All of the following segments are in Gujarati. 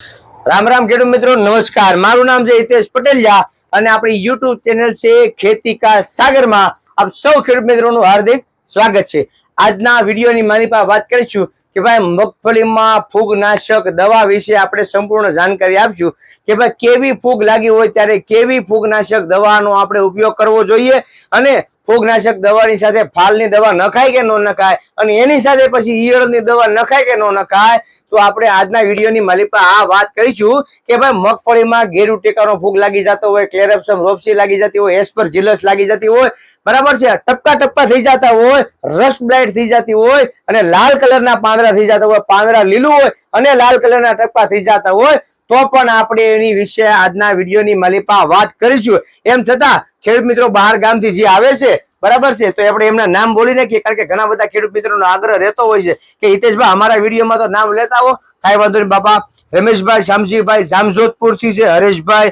રામ રામ ખેડૂત મિત્રો, નમસ્કાર. મારું નામ છે હિતેશ પટેલિયા અને આપણી યુટ્યુબ ચેનલ છે ખેતી કા સાગરમાં. આપ સૌ ખેડૂત મિત્રોનું હાર્દિક સ્વાગત છે. આજના વિડીયોની મારી પાસે વાત કરીશું કે ભાઈ મગફળીમાં ફૂગનાશક દવા વિશે આપણે સંપૂર્ણ જાણકારી આપશું કે ભાઈ કેવી ફૂગ લાગી હોય, ત્યારે કેવી ફૂગનાશક દવાનો આપણે ઉપયોગ કરવો જોઈએ અને ફૂગનાશક દવાની સાથે ફાલની દવા નખાય કે ન નખાય? અને એની સાથે પછી ઈયળની દવા નખાય કે ન નખાય? તો આપણે આજના વિડીયોની માલિપા આ વાત કરીશું કે ભાઈ મગફળીમાં ગેરુ ટેકાનો ફૂગ લાગી જતો હોય ક્લેરપ્સમ રોપસી લાગી જતી હોય એસ્પર જીલસ લાગી જતી હોય, બરાબર છે? ટપકા ટપકા થઈ જતા હોય રસ બ્લાઇટ થઈ જતી હોય, અને લાલ કલરના પાંદડા થઈ જતા હોય, પાંદડા લીલું હોય, અને લાલ કલરના ટપકા થઈ જતા હોય તો પણ આપણે એની વિશે આજના વિડીયોની મલિપા વાત કરીશું. એમ છતાં, ખેડૂત મિત્રો બહાર ગામથી જે આવે છે, બરાબર છે, તો આપણે એમના નામ બોલી નાખીએ કારણ કે ઘણા બધા ખેડૂત મિત્રોનો આગ્રહ રહેતો હોય છે કે હિતેશભાઈ અમારા વિડીયોમાં તો નામ લેતા હો કાંઈ વાંધો નહીં, બાપા. રમેશભાઈ શામજીભાઈ જામજોધપુરથી છે, હરેશભાઈ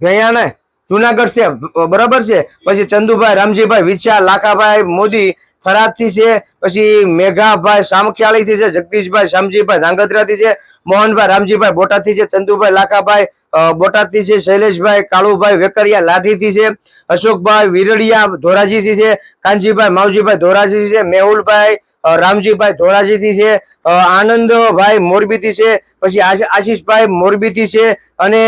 ભૈયાને જુનાગઢ છે, બરાબર છે. પછી ચંદુભાઈ, રામજીભાઈ વિછા લાખાભાઈ, મોદી થરાદથી છે, પછી મેઘાભાઈ સામખિયાળીથી છે, જગદીશભાઈ શામજીભાઈ ધાંગધ્રાથી છે, મોહનભાઈ રામજીભાઈ બોટાદથી છે, ચંદુભાઈ લાખાભાઈ બોટાદથી છે, શૈલેષભાઈ કાળુભાઈ વેકરિયા લાઠીથી છે, અશોકભાઈ વિરડિયા ધોરાજીથી છે, કાનજીભાઈ માવજીભાઈ ધોરાજીથી છે, મેહુલભાઈ રામજીભાઈ ધોરાજીથી છે આનંદભાઈ મોરબીથી છે, પછી આશી- આશીષભાઈ મોરબીથી છે, અને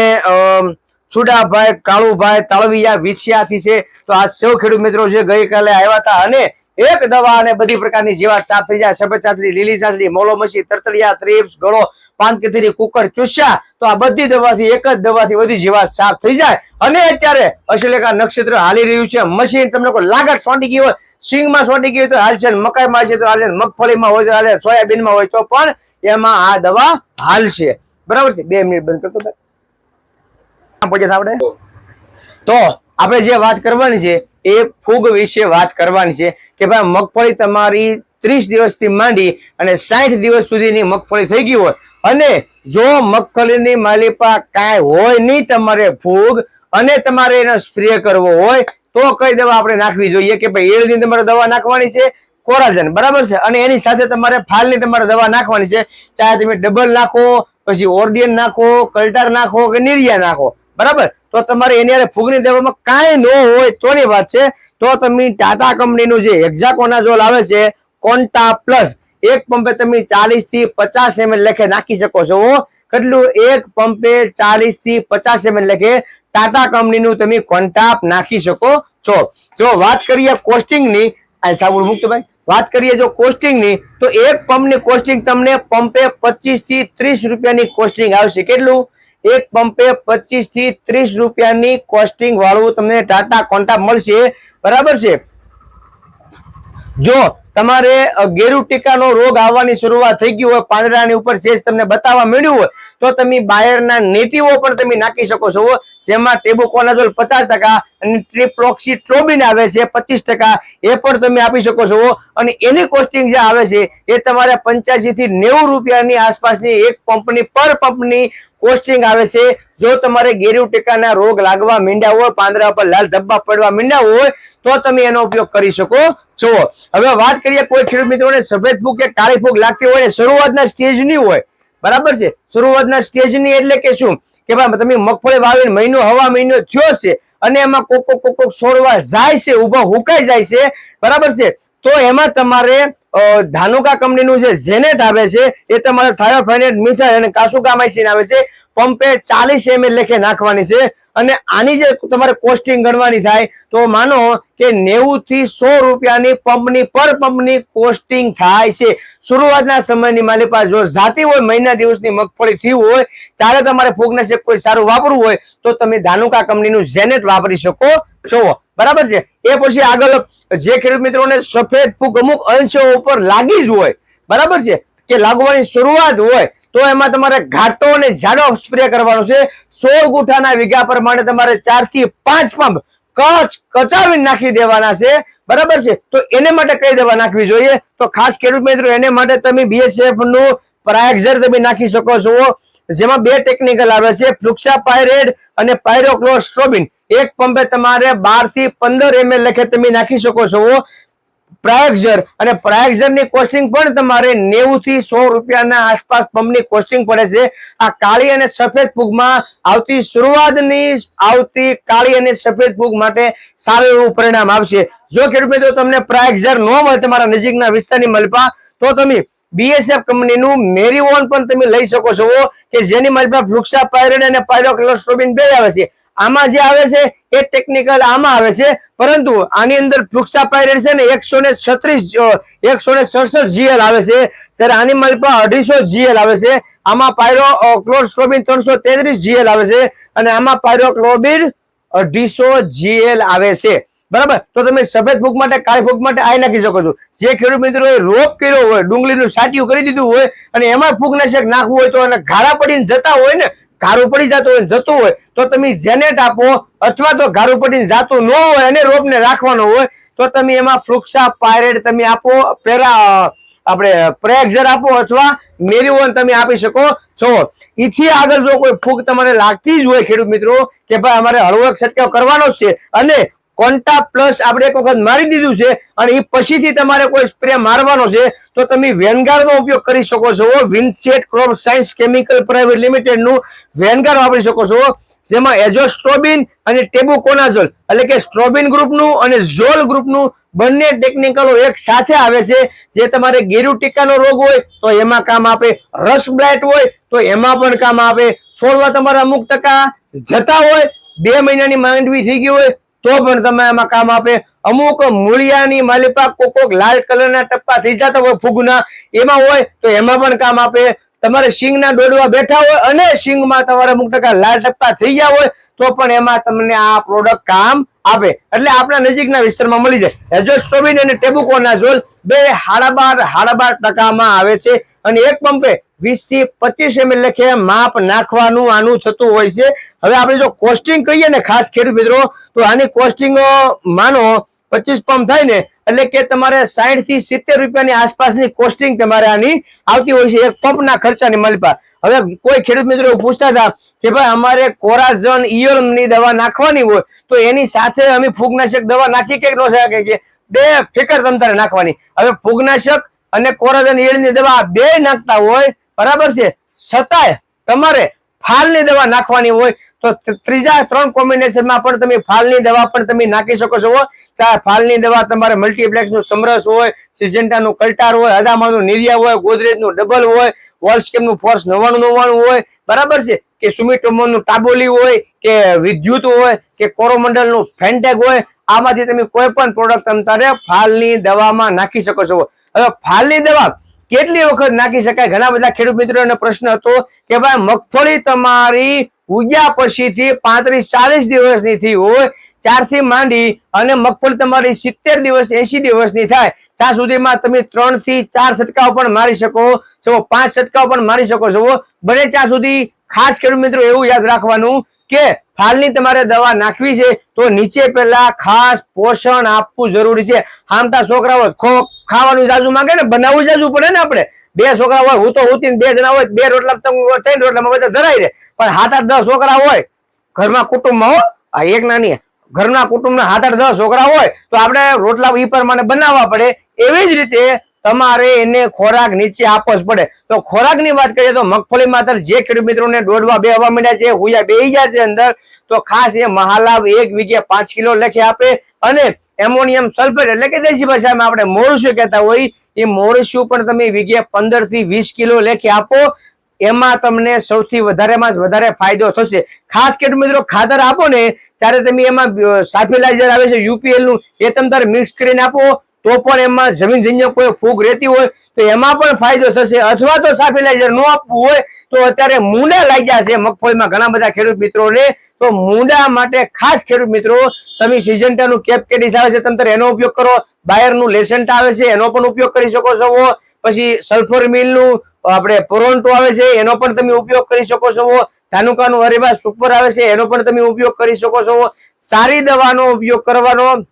છુડાભાઈ કાળુભાઈ તળવિયા વિછિયાથી છે. તો આ સૌ ખેડૂત મિત્રો છે ગઈકાલે આવ્યા હતા અને એક દવા અને બધી પ્રકારની જીવાત સાફ થઈ જાય સફેદ ચાસડી લીલી ચાંચડી મોલો મસી તરતલિયા ત્રીપ્સ ગળો પાનકીથરી કુકર ચૂસ્યા તો આ બધી દવાથી એક જ દવાથી બધી જીવાત સાફ થઈ જાય. અને અત્યારે અશ્લેષા નક્ષત્ર હાલી રહ્યું છે. મશીન તમને કોઈ લાગત સોંટી ગઈ હોય સિંગમાં સોંટી ગઈ હોય તો હાલશે મકાઈમાં છે તો હાલશે મગફળીમાં હોય તો હાલે સોયાબીનમાં હોય તો પણ એમાં આ દવા હાલશે. બરાબર છે? બે મિનિટ બંધ કરતો ભાઈ. પહોંચે આપણે. તો આપણે જે વાત કરવાની છે, એ ફૂગ વિશે વાત કરવાની છે કે ભાઈ મગફળી તમારી ત્રીસ દિવસથી માંડી અને સાઠ દિવસ સુધીની મગફળી થઈ ગઈ હોય. અને જો મગફળીની માલિપા કાંઈ હોય નહીં તમારે ફૂગ અને તમારે એનો સ્પ્રે કરવો હોય, તો કઈ દવા આપણે નાખવી જોઈએ કે ભાઈ એળની તમારે દવા નાખવાની છે? કોરાજન, બરાબર છે? અને એની સાથે તમારે ફાલની તમારે દવા નાખવાની છે. ચાહે તમે ડબલ નાખો, પછી ઓર્ડિયન નાખો, કલ્ટર નાખો કે નિરિયા નાખો, બરાબર? તો તમારે એની અરે ફૂગની દેવામાં કાંઈ ન હોય, તોની વાત છે. તો તમે ટાટા કંપનીનું જે હેક્ઝાકોનાઝોલ આવે છે કોન્ટા પ્લસ એક પંપે તમે ચાલીસથી પચાસ એમએલ લેખે નાખી શકો છો. કેટલું? એક પંપે ચાલીસથી પચાસ એમએલ લેખે ટાટા કંપનીનું તમે કોન્ટાપ નાખી શકો છો. જો વાત કરીએ કોસ્ટિંગની સાબુ મૂકતો ભાઈ. વાત કરીએ જો કોસ્ટિંગની તો એક પંપની કોસ્ટિંગ તમને પંપે પચીસથી ત્રીસ રૂપિયાની કોસ્ટિંગ આવશે. કેટલું? એક પંપે પચીસથી ત્રીસ રૂપિયાની કોસ્ટિંગ વાળું તમને ટાટા કોન્ટા મળશે. બરાબર છે? જો તમારે ગેરુ ટીકાનો રોગ આવવાની શરૂઆત થઈ ગઈ હોય, પાંદડાની ઉપર શેષ તમને બતાવવા મળ્યું હોય, તો તમે બાયરના નેટિવો પણ તમે નાખી શકો છો. જેમાં ટેબુકોનાઝોલ પચાસ ટકા અને ટ્રિપ્લોક્સીટ્રોબિન આવે છે પચીસ ટકા. એ પણ તમે આપી શકો છો. અને એની કોસ્ટિંગ જે આવે છે, એ તમારે પંચ્યાસી થી નેવું રૂપિયાની આસપાસની એક પંપની પર પંપની કોસ્ટિંગ આવે છે. જો તમારે ગેરુ ટેકાના રોગ લાગવા મીંડ્યા હોય પાંદરા પર લાલ ધબ્બા પડવા મીંડ્યા હોય, તો તમે એનો ઉપયોગ કરી શકો છો. હવે વાત કરીએ કોઈ ખેડૂત મિત્રોને, સફેદ ફૂગ કે કાળી ફૂગ લાગતી હોય શરૂઆતના સ્ટેજની હોય. બરાબર છે? શરૂઆતના સ્ટેજની એટલે કે શું? કે ભાઈ, તમે મગફળી વાવીને મહિનો, હવા મહિનો થયો છે અને એમાં કોક કોક છોડવા જાય છે ઊભા હુકાઈ જાય છે, બરાબર છે? તો એમાં તમારે ધાનુકા કંપનીનું જે ઝેનેટ આવે છે, એ તમારે થાયોફાઇનેટ મીઠાઈ અને કાસુકામાઇસિન આવે છે. પંપે ચાલીસ એમએલ લેખે નાખવાની છે. અને આની જે તમારે કોસ્ટિંગ ગણવાની થાય, તો માનો કે નેવું થી સો રૂપિયાની પંપની પર પંપની કોસ્ટિંગ થાય છે. શરૂઆતના સમયની મારી પાસે જો જાતી હોય, મહિના દિવસની મગફળી થઈ હોય, ત્યારે તમારે ફૂગનાશક કોઈ સારું વાપરવું હોય, તો તમે ધાનુકા કંપનીનું ઝેનેટ વાપરી શકો છો. બરાબર છે? એ પછી આગળ જે ખેડૂત મિત્રોને સફેદ ફૂગ અમુક અંશો ઉપર લાગી જ હોય, બરાબર છે? કે લાગવાની શરૂઆત હોય તો એમાં તમારે ઘાટો અને જાડો સ્પ્રે કરવાનો છે. સોળ ગુઠાના વીઘા પ્રમાણે તમારે ચારથી પાંચ પંપ કચ કચાવી નાખી દેવાના છે. બરાબર છે? તો એને માટે કઈ દવા નાખવી જોઈએ? તો ખાસ ખેડૂત મિત્રો, એને માટે તમે બીએસએફનું પ્રાયક્ઝર તમે નાખી શકો છો. જેમાં બે ટેકનિકલ આવે છે. ફ્લુક્સા પાયરેડ અને પાયરોક્લોસ્ટ્રોબિન એક પંપે તમારે બારથી પંદર એમએલ લખે તમે નાખી શકો છો. પ્રાયક્ષર અને પ્રાયક્ષરની કોસ્ટિંગ પણ તમારે નેવું થી સો રૂપિયાના આસપાસ પંપની કોસ્ટિંગ પડે છે. આ કાળી અને સફેદ ફૂગમાં આવતી શરૂઆતની આવતી કાળી અને સફેદ ફૂગ માટે સારું એવું પરિણામ આવશે. જો ખેડૂત મિત્રો તમને પ્રાયક્ષર ન મળે તમારા નજીકના વિસ્તારની મલપા, તો તમે બીએસએફ કંપનીનું મેરીઓન પણ તમે લઈ શકો છો કે જેની મલપા ફ્લુક્સા પાયરેડ અને પાયરોક્લોસ્ટ્રોબિન બે આવે છે. આમાં જે આવે છે, એ ટેકનિકલ આમાં આવે છે. પરંતુ આની અંદર ફ્લુક્સા પાયરેડ છે ને એકસો ને છત્રીસ એકસો ને સડસઠ જીએલ આવે છે. જ્યારે આની મલપા અઢીસો જીએલ આવે છે. આમાં પાયરો ક્લોરસ્ટ્રોબિન ત્રણસો તેત્રીસ જીએલ આવે છે. અને આમાં પાયરો ક્લોબિન અઢીસો જીએલ આવે છે. બરાબર? તો તમે સફેદ ફૂગ માટે, કાળી ફૂગ માટે આઈ નાખી શકો છો. જે ખેડૂત મિત્રોએ રોપ કર્યો હોય, ડુંગળીનું સાટિયું કરી દીધું હોય, અને એમાં ફૂગનાશક નાખવું હોય તો અને ઘાડા પડીને જતા હોય ને ઘારું પડી જતું હોય જતું હોય, તો તમે જેનેટ આપો, અથવા તો ઘારું પડીને જતું ન હોય અને રોપને રાખવાનો હોય, તો તમે એમાં ફ્લુક્સા પાયરેટ તમે આપો, પેરા આપણે પ્રેક્ઝર આપો અથવા મેરીઓન તમે આપી શકો છો. ઈથી આગળ જો કોઈ ફૂગ તમારે લાગતી જ હોય ખેડૂત મિત્રો, કે ભાઈ અમારે હળવો છંટકાવ કરવાનો છે અને કોન્ટા પ્લસ આપણે એક વખત મારી દીધું છે અને એ પછીથી તમારે કોઈ સ્પ્રે મારવાનો છે, તો તમે વેનગાર્ડનો ઉપયોગ કરી શકો છો. Vinset crop science chemical private લિમિટેડનું વેનગાર વાપરી શકો છો. જેમાં એજોસ્ટ્રોબિન અને ટેબુકોનાઝોલ એટલે કે સ્ટ્રોબિન ગ્રુપનું અને ઝોલ ગ્રુપનું બંને ટેકનિકલો એક સાથે આવે છે. જે તમારે ગેરુ ટીકાનો રોગ હોય, તો એમાં કામ આપે. રસ બ્લાઇટ હોય, તો એમાં પણ કામ આપે. છોડવા તમારા અમુક ટકા જતા હોય, બે મહિનાની માંડવી થઈ ગઈ હોય તો પણ તમે એમાં કામ આપે. અમુક મૂળિયાની માલિપા કોક કોક લાલ કલરના ટપ્પા થઈ જતા હોય ફૂગના, એમાં હોય તો એમાં પણ કામ આપે. તમારે સિંગના ડોડવા બેઠા હોય અને સિંગમાં તમારે અમુક ટકા લાલ ટપ્પા થઈ ગયા હોય તો પણ એમાં તમને આ પ્રોડક્ટ કામ આપે. એટલે આપણા નજીકના વિસ્તારમાં મળી જાય. એજોસ્ટ્રોબિન અને ટેબુકોના ઝોલ બે હાડા બાર ટકામાં આવે છે. અને એક પંપે વીસથી પચીસ એમએલ લખે, માપ નાખવાનું આનું થતું હોય છે. હવે આપણે જો કોસ્ટિંગ કહીએ ને ખાસ ખેડૂત મિત્રો, તો આની કોસ્ટિંગ માનો પચીસ પંપ થાય ને, એટલે કે તમારે સાઠથી સિત્તેર રૂપિયાની આસપાસની કોસ્ટિંગ તમારે આની આવતી હોય છે, એક પંપના ખર્ચાની મલપા. હવે કોઈ ખેડૂત મિત્રો પૂછતા હતા કે ભાઈ, અમારે કોરાઝન ઇયલની દવા નાખવાની હોય, તો એની સાથે અમે ફૂગનાશક દવા નાખી કે ન શકીએ બે ફિકર તમતારે નાખવાની. હવે ફૂગનાશક અને કોરાઝન ઈયળની દવા બે નાખતા હોય બરાબર છે? છતાંય તમારે ફાલની દવા નાખવાની હોય તો ત્રીજા ત્રણ કોમ્બિનેશનમાં પણ તમે ફાલની દવા પણ તમે નાખી શકો છો ચાહે ફાલની દવા તમારે મલ્ટીપ્લેક્સનું સમરસ હોય સિજન્ટાનું કલ્ટાર હોય અદામાનું નિરિયા હોય, ગોદરેજનું ડબલ હોય, વોલ્સકેમનું ફોર્સ નવ્વાણું નવ્વાણું હોય. બરાબર છે? કે સુમિટોમોનું ટાબોલી હોય, કે વિદ્યુત હોય, કે કોરોમંડલનું ફેન્ટેક હોય, આમાંથી તમે કોઈ પણ પ્રોડક્ટ તમારે ફાલની દવામાં નાખી શકો છો હવે ફાલની દવા કેટલી વખત નાખી શકાય? ઘણા બધા ખેડૂત મિત્રોનો પ્રશ્ન હતો કે ભાઈ, મગફળી તમારી ઉગ્યા પછીથી પાંત્રીસ ચાલીસ દિવસની થઈ હોય, ત્યારથી માંડી અને મગફળી તમારી સિત્તેર દિવસ એસી દિવસની થાય, ત્યાં સુધીમાં તમે ત્રણથી ચાર છટકાવ પણ મારી શકો છો, પાંચ છટકાવ પણ મારી શકો છો. બને ત્યાં સુધી ખાસ ખેડૂત મિત્રો એવું યાદ રાખવાનું કે ફાલની તમારે દવા નાખવી છે તો નીચે પહેલા ખાસ પોષણ આપવું જરૂરી છે. હામટા છોકરાઓ ખો- ખાવાનું જાજુ માંગે ને બનાવવું જાજુ પડે ને આપણે. બે છોકરા હોય, હું તો હુતી બે જણા હોય, બે રોટલા ત્રણ રોટલામાં બધા ધરાઈ રહે. પણ સાત આઠ દસ છોકરા હોય, ઘરમાં કુટુંબમાં હો, આ એક નાની ઘરના કુટુંબના સાત આઠ દસ છોકરા હોય, તો આપણે રોટલા એ પ્રમાણે બનાવવા પડે. એવી જ રીતે તમારે એને ખોરાક નીચે આપવો જ પડે. તો ખોરાકની વાત કરીએ તો મગફળીમાં માત્ર જે ખેડૂત મિત્રોને દોડવા બે હવા મળ્યા છે, હુયા બે જાય છે અંદર, તો ખાસ એ મહાલાભ એક વીઘે પાંચ કિલો લેખે આપે અને એમોનિયમ સલ્ફેટ એટલે કે દેશી ભાષામાં આપણે મોરસ્યું કહેતા હોય, એ મોરસિયું પણ તમે વીઘે પંદરથી વીસ કિલો લેખે આપો. એમાં તમને સૌથી વધારેમાં વધારે ફાયદો થશે. ખાસ ખેડૂત મિત્રો ખાતર આપો ને, ત્યારે તમે એમાં સાફિલાઇઝર આવે છે, યુપીએલનું એ તમે તારે મિક્સ કરીને આપો, તો પણ એમાં જમીન જન્ય કોઈ ફૂગ રહેતી હોય, તો એમાં પણ ફાયદો થશે. અથવા તો સાફિલાઇઝર ન આપવું હોય, તો અત્યારે મૂના લાગ્યા છે મગફળીમાં ઘણા બધા ખેડૂત મિત્રોને. તો મૂંડા માટે ખાસ ખેડૂત મિત્રો, તમે સિજન્ટાનું કેપકેટિસ આવે છે તંત્ર એનો ઉપયોગ કરો. બાયરનું લેસન્ટ આવે છે, એનો પણ ઉપયોગ કરી શકો છો. પછી સલ્ફર મિલનું આપણે પોરોન્ટો આવે છે, એનો પણ તમે ઉપયોગ કરી શકો છો. ધાનુકાનું અરેબા સુપર આવે છે, એનો પણ તમે ઉપયોગ કરી શકો છો. સારી દવાનો ઉપયોગ કરવાનો.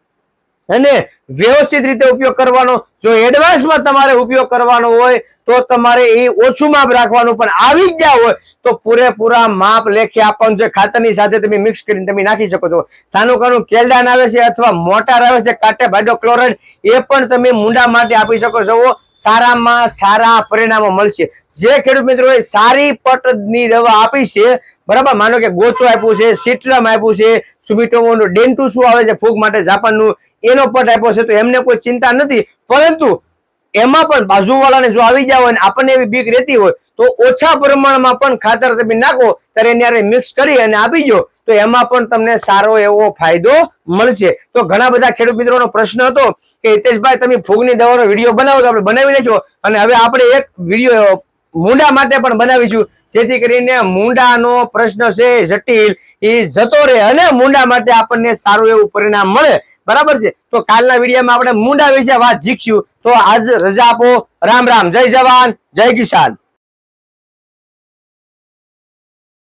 અને વ્યવસ્થિત રીતે ઉપયોગ કરવાનો. જો એડવાન્સમાં તમારે ઉપયોગ કરવાનો હોય, તો તમારે એ ઓછું માપ રાખવાનું. પણ આવી ગયા હોય, તો પૂરેપૂરા માપ લેખી આપવાનું. છે ખાતરની સાથે તમે મિક્સ કરીને તમે નાખી શકો છો. નાનું કાનું કેલ્ડાન આવે છે અથવા મોટાર આવે છે, કાટે હાઇડ્રોક્લોરાઇડ એ પણ તમે મૂંડા માટે આપી શકો છો. સારામાં સારા પરિણામો મળશે. જે ખેડૂત મિત્રોએ સારી પટની દવા આપી છે, બરાબર? માનો કે ગોચો આપ્યું છે, સિટ્રમ આપ્યું છે, સુબિટોમોનું ડેન્ટુ શું આવે છે, ફૂગ માટે જાપાનનું, એનો પટ આપ્યો છે. તો એમને કોઈ ચિંતા નથી. પરંતુ એમાં પણ બાજુવાળાને જો આવી ગયા હોય આપણને એવી બીક રહેતી હોય, તો ઓછા પ્રમાણમાં પણ ખાતર તમે નાખો, ત્યારે હારે મિક્સ કરી અને આપી દો. તો એમાં પણ તમને સારો એવો ફાયદો મળશે. તો ઘણા બધા ખેડૂત મિત્રોનો પ્રશ્ન હતો કે, હિતેશભાઈ, તમે ફૂગની દવાનો વીડિયો બનાવો તો આપણે બનાવી લેજો અને હવે આપણે એક વીડિયો મૂંડા માટે પણ બનાવીશું. જેથી કરીને મૂંડાનો પ્રશ્ન છે જટિલ, એ જતો રહે અને મુંડા માટે આપણને સારું એવું પરિણામ મળે. બરાબર છે? તો કાલના વિડીયોમાં આપણે મુંડા વિશે વાત શીખશું તો આજ રજા આપો. રામ રામ. જય જવાન. જય કિસાન.